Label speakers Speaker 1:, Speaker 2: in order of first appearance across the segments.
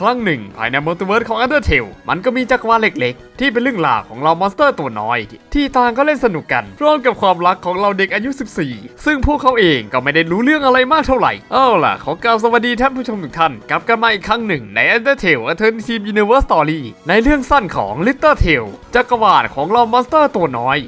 Speaker 1: ครั้งหนึ่งภายในมัลติเวิร์สของ Undertale มันก็มีจักรวาลเล็กๆ ที่เป็นเรื่องราวของเรามอนสเตอร์ตัวน้อย ที่ต่างก็เล่นสนุกกันพร้อมกับความรักของเราเด็กอายุ 14 ซึ่งพวกเขาเองก็ไม่ได้รู้เรื่องอะไรมากเท่าไหร่ เอาล่ะ ขอกล่าวสวัสดีท่านผู้ชมทุกท่านกลับกันมาอีกครั้งหนึ่งใน Undertale Alternative Universe Story ในเรื่องสั้นของ Little Tale จักรวาลของเรามอนสเตอร์ตัวน้อย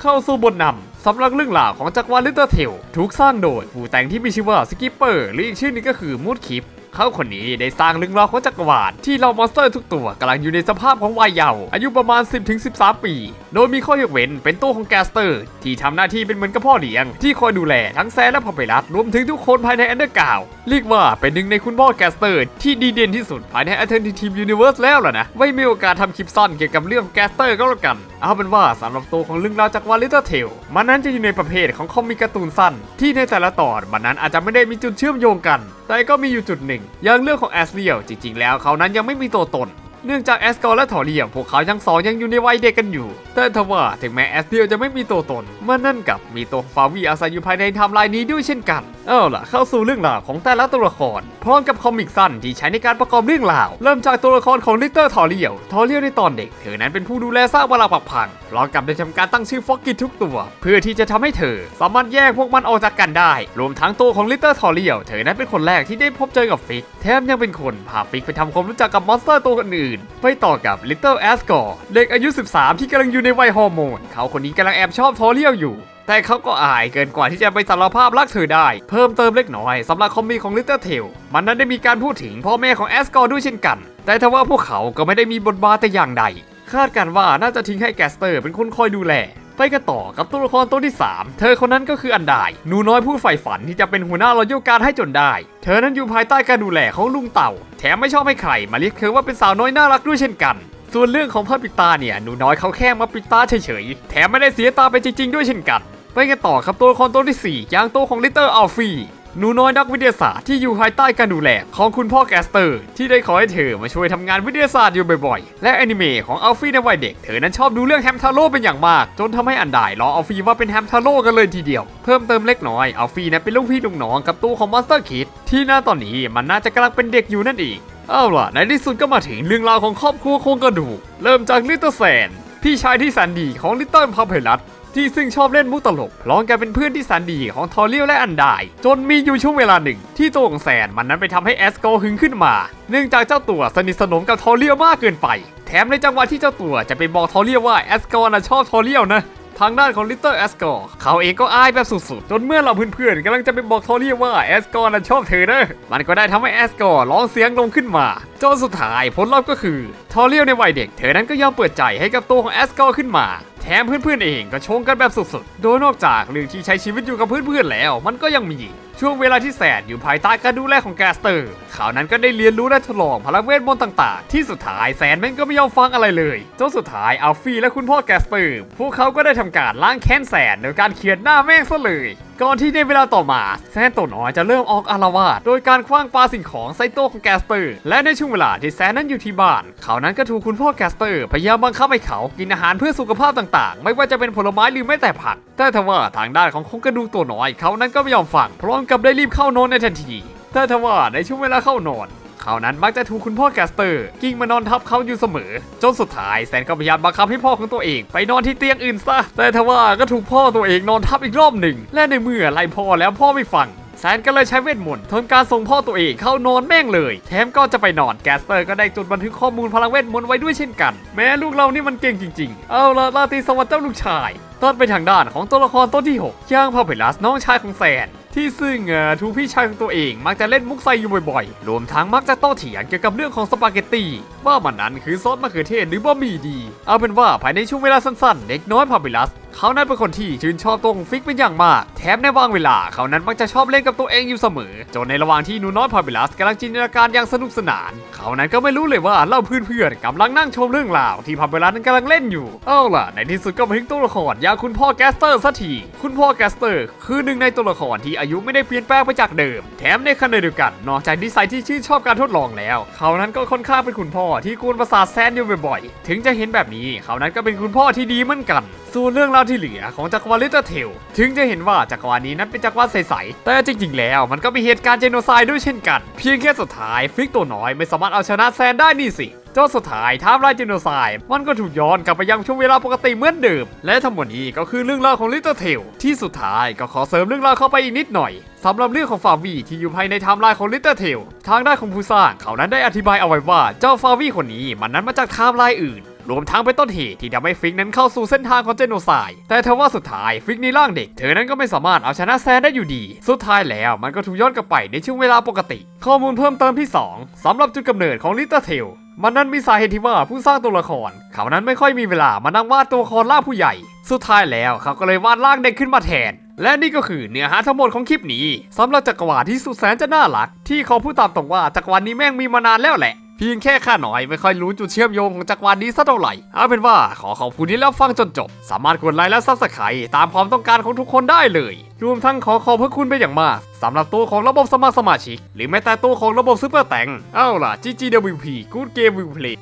Speaker 1: เข้าสู่บทนำสำหรับเรื่องราวของจักรวาลลิตเติ้ลเทลถูกสร้างโดยผู้แต่งที่มีชื่อว่าสกิปเปอร์หรืออีกชื่อนึงก็คือมูดคิป เขาคนนี้ได้สร้างเรื่องราวของจักรวาลที่เรามอนสเตอร์ทุกตัวกำลังอยู่ในสภาพของวัยเยาว์อายุประมาณ 10-13 ปี โดยมีข้อยกเว้นเป็นตัวของแกสเตอร์ ที่ทำหน้าที่เป็นเหมือนกับพ่อเลี้ยง ที่คอยดูแลทั้งแซนและพอเปรัสรวมถึงทุกคนภายในอันเดอร์กาวเรียกว่าเป็นหนึ่งในคุณพ่อแกสเตอร์ ที่ดีเด่นที่สุดภายใน Alternative Universe แล้วล่ะนะไม่มีโอกาสทำคลิปสั้นเกี่ยวกับเรื่องแกสเตอร์ก็แล้วกันเอาเป็นว่าสำหรับตัวของเรื่องราวจากวาลิเตอร์เทลมันนั้นจะอยู่ในประเภทของคอมิกการ์ตูนสั้น ที่ในแต่ละตอนมันนั้นอาจจะไม่ได้มีจุดเชื่อมโยงกัน แต่ก็มีอยู่จุดหนึ่งอย่างเรื่องของแอสเรียลจริงๆ แล้วเขานั้นยังไม่มีตัวตน เนื่องจากแอสกอร์และทอเรียมพวกเขาทั้งสองยังอยู่ในวัยเด็กกันอยู่ แต่ทว่าถึงแม้แอสเรียลจะไม่มีตัวตนมันนั่นกับมีตัวฟาวีอาศัยอยู่ภายในไทม์ไลน์นี้ด้วยเช่นกัน เอาล่ะเข้าสู่เรื่องราวของแต่ละตัวละคร พร้อมกับคอมิกสั้นที่ใช้ในการประกอบเรื่องราว เริ่มจากตัวละครของลิตเตอร์ทอเรียลทอเรียลในตอนเด็กเธอนั้นเป็นผู้ดูแลสร้างเวลาปักพังพร้อมกับได้ทำการตั้งชื่อฟอกกิทุกตัว เพื่อที่จะทำให้เธอ สามารถแยกพวกมันออกจากกันได้ รวมทั้งตัวของลิตเตอร์ทอเรียลเธอนั้นเป็นคนแรกที่ได้พบเจอกับฟิก แถมยังเป็นคนพาฟิกไปทำความรู้จักกับมอนสเตอร์ตัวอื่นน ไปต่อกับ Little a s g o r เด็กอายุ 13 ที่กำลังอยู่ในวัยฮอร์โมน เขาคนนี้กำลังแอบชอบทอเรียวอยู่ แต่เขาก็อายเกินกว่าที่จะไปสารภาพรักเธอได้ เพิ่มเติมเล็กน้อยสำหรับคอมมีของ Little Tail มันนั้นได้มีการพูดถึงพ่อแม่ของแอสกอร์ด้วยเช่นกัน แต่ทว่าพวกเขาก็ไม่ได้มีบทบาทแต่อย่างใด คาดการว่าน่าจะทิ้งให้แกสเตอร์เป็นคนคอยดูแล ไปกันต่อกับตัวละครตัวที่ 3 เธอคนนั้นก็คืออันดายหนูน้อยผู้ใฝ่ฝันที่จะเป็นหัวหน้ารอยโยการให้จนได้ เธอนั้นอยู่ภายใต้การดูแลของลุงเต่า แถมไม่ชอบให้ใครมาเรียกเธอว่าเป็นสาวน้อยน่ารักด้วยเช่นกัน ส่วนเรื่องของผ้าปิดตาเนี่ยหนูน้อยเขาแค่มาปิดตาเฉยๆแถมไม่ได้เสียตาไปจริงๆด้วยเช่นกัน ไปกันต่อครับตัวละครตัวที่4อย่างตัวของลิตเตอร์อัลฟี่ หนูน้อยนักวิทยาศาสตร์ที่อยู่ภายใต้การดูแลของคุณพ่อแกสเตอร์ ที่ได้ขอให้เธอมาช่วยทำงานวิทยาศาสตร์อยู่บ่อยๆ และแอนิเมะของอัลฟี่ในวัยเด็ก เธอนั้นชอบดูเรื่องแฮมทาโร่เป็นอย่างมาก จนทำให้อันดายล้ออัลฟี่ว่าเป็นแฮมทาโร่กันเลยทีเดียว เพิ่มเติมเล็กน้อยอัลฟี่นั้นเป็นลูกพี่ลูกน้องกับตัวของมอนสเตอร์คิดที่หน้าตอนนี้มันน่าจะกำลังเป็นเด็กอยู่นั่นเองเอาล่ะในที่สุดก็มาถึงเรื่องราวของครอบครัวโครงกระดูกเริ่มจากลิตเติ้ลแซนพี่ชายที่แสนดีของลิตเติ้ลพาเพลัส ที่ซึ่งชอบเล่นมุกตลกพร้อมกันเป็นเพื่อนที่แสนดีของทอเรียลและอันดาย จนมีอยู่ช่วงเวลาหนึ่ง ที่ตัวของแซนมันนั้นไปทำให้แอสโกหึงขึ้นมา เนื่องจากเจ้าตัวสนิทสนมกับทอเรียลมากเกินไป แถมในจังหวะที่เจ้าตัวจะไปบอกทอเรียลว่าแอสโกน่ะชอบทอเรียลนะทางด้านของลิตเติ้ลแอสกอร์เขาเองก็อายแบบสุดๆ จนเมื่อเราเพื่อนๆกำลังจะไปบอกทอเรียว่าแอสกอร์น่ะชอบเธอเนอะมันก็ได้ทำให้แอสกอร์ร้องเสียงลงขึ้นมาจนสุดท้ายผลลัพธ์ก็คือ ทอเรียในวัยเด็ก เธอนั้นก็ยอมเปิดใจให้กับตัวของแอสกอร์ขึ้นมา แถมเพื่อนๆเองก็ชงกันแบบสุดๆ โดยนอกจากเรื่องที่ใช้ชีวิตอยู่กับเพื่อนๆแล้ว มันก็ยังมีช่วงเวลาที่แสนอยู่ภายใต้การดูแลของแกสเตอร์เขานั้นก็ได้เรียนรู้และทดลองพลังเวทมนต์ต่างๆ ที่สุดท้ายแสนแม่งก็ไม่ยอมฟังอะไรเลยจนสุดท้ายอัลฟี่และคุณพ่อแกสเตอร์พวกเขาก็ได้ทำการล้างแค้นแสนโดยการเขียนหน้าแม่งซะเลยก่อนที่ในเวลาต่อมาแซนตัวน้อยจะเริ่มออกอารวาสโดยการคว้างปาสิ่งของใส่ตัวของแกสเตอร์ และในช่วงเวลาที่แซนนั้นอยู่ที่บ้าน เขานั้นก็ถูกคุณพ่อแกสเตอร์พยายามบังคับให้เขากินอาหารเพื่อสุขภาพต่างๆ ไม่ว่าจะเป็นผลไม้หรือแม้แต่ผัก แต่ทว่าทางด้านของโครงกระดูกตัวน้อย เขานั้นก็ไม่ยอมฟังพร้อมกับได้รีบเข้านอนในทันทีแต่ทว่าในช่วงเวลาเข้านอน เขานั้นมักจะถูกคุณพ่อแกสเตอร์กิ้งมานอนทับเขาอยู่เสมอ จนสุดท้ายแซนก็พยายามบังคับให้พ่อของตัวเอง ไปนอนที่เตียงอื่นซะ แต่ทว่าก็ถูกพ่อตัวเองนอนทับอีกรอบหนึ่ง และในเมื่อไล่พ่อแล้วพ่อไม่ฟังแซนก็เลยใช้เวทมนต์ทำการส่งพ่อตัวเองเข้านอนแม่งเลย แถมก็จะไปนอนแกสเตอร์ก็ได้จดบันทึกข้อมูลพลังเวทมนต์ไว้ด้วยเช่นกัน แม้ลูกเรานี่มันเก่งจริง ๆ เอาละราตรีสวัสดิ์เจ้าลูกชายตัดไปทางด้านของตัวละครตัวที่ 6 ย่างพาเพลัสน้องชายของแซน ที่ซึ่งอ่อทูพี่ชายของตัวเองมักจะเล่นมุกไซอยู่บ่อยๆ รวมทั้งมักจะโต้เถียงเกี่ยวกับเรื่องของสปาเกตตีว่ามันนั้นคือซอสมะเขือเทศหรือบะหมี่ดี เอาเป็นว่าภายในช่วงเวลาสั้นๆ เด็กน้อยพาเบลัส เขานั้นเป็นคนที่ชื่นชอบตัวของฟิกเป็นอย่างมาก แถมในบางเวลา เขานั้นมักจะชอบเล่นกับตัวเองอยู่เสมอ จนในระหว่างที่นูน้อยพาเบลัสกำลังจินตนาการอย่างสนุกสนาน เขานั้นก็ไม่รู้เลยว่าเล่าเพื่อนๆกำลังนั่งชมเรื่องราวที่พาเบลัสนั้นกำลังเล่นอยู่เอาล่ะ ในที่สุดก็มาถึงตัวละครอย่างคุณพ่อแกสเตอร์สักทีคุณพ่อแกสเตอร์ คือหนึ่งในตัวละครที่อายุไม่ได้เปลี่ยนแปลงไปจากเดิม แถมในขณะเดียวกันนอกจากนิสัยที่ชื่นชอบการทดลองแล้ว เขานั้นก็ค่อนข้างเป็นคุณพ่อที่กวนประสาทแซนอยู่บ่อยๆ ถึงจะเห็นแบบนี้ เขานั้นก็เป็นคุณพ่อที่ดีเหมือนกันส่วนเรื่องราวที่เหลือของจักรวาลลิตเตอร์เทลถึงจะเห็นว่าจักรวาลนี้นั้นเป็นจักรวาลใสๆแต่จริงๆแล้วมันก็มีเหตุการณ์เจโนไซด์ด้วยเช่นกัน เพียงแค่สุดท้ายฟิกตัวน้อยไม่สามารถเอาชนะแซนได้นี่สิจนสุดท้ายทม์ไลน์เจโนไซด์มันก็ถูกย้อนกลับไปยังช่วงเวลาปกติเหมือนเดิม และทั้งหมดนี้ก็คือเรื่องราวของลิตเตอร์เทลที่สุดท้ายก็ขอเสริมเรื่องราวเข้าไปอีกนิดหน่อยสำหรับเรื่องของฟาวีที่อยู่ภายในไทม์ไลน์ของลิตเตอร์เทลทางด้านของผู้สร้างเขานั้นได้อธิบายเอาไว้ว่าเจ้าฟาวีคนนี้มันนั้นมาจากไทม์ไลน์อื่น รวมทั้งเป็นต้นเหตุที่ทำให้ฟิกนั้นเข้าสู่เส้นทางของเจโนไซด์แต่ทว่าสุดท้ายฟิกในร่างเด็ก เธอนั้นก็ไม่สามารถเอาชนะแซนได้อยู่ดี สุดท้ายแล้วมันก็ถูกย้อนกลับไปในช่วงเวลาปกติ ข้อมูลเพิ่มเติมที่ 2สำหรับจุดกำเนิดของลิตเตอร์เทลมันนั้นมีสาเหตุที่ว่าผู้สร้างตัวละคร เขานั้นไม่ค่อยมีเวลามานั่งวาดตัวละครล่างผู้ใหญ่ สุดท้ายแล้วเขาก็เลยวาดร่างเด็กขึ้นมาแทน และนี่ก็คือเนื้อหาทั้งหมดของคลิปนี้สำหรับจักรวาลที่สุดแสนจะน่ารัก ที่เขาพูดตามตรงว่าจักรวาลนี้แม่งมีมานานแล้วแหละ เพียงแค่ข้าหน่อยไม่ค่อยรู้จุดเชื่อมโยงของจักรวาลนี้สักเท่าไหร่ เอาเป็นว่าขอขอบคุณที่รับฟังจนจบ สามารถกดไลค์และซับสไครต์ตามความต้องการของทุกคนได้เลย รวมทั้งขอขอบพระคุณไปนอย่างมากสำหรับตัวของระบบสมาสมาชิก หรือแม้แต่ตัวของระบบซูเปอร์แตงเอาล่ะ GGWP Good Game Will Play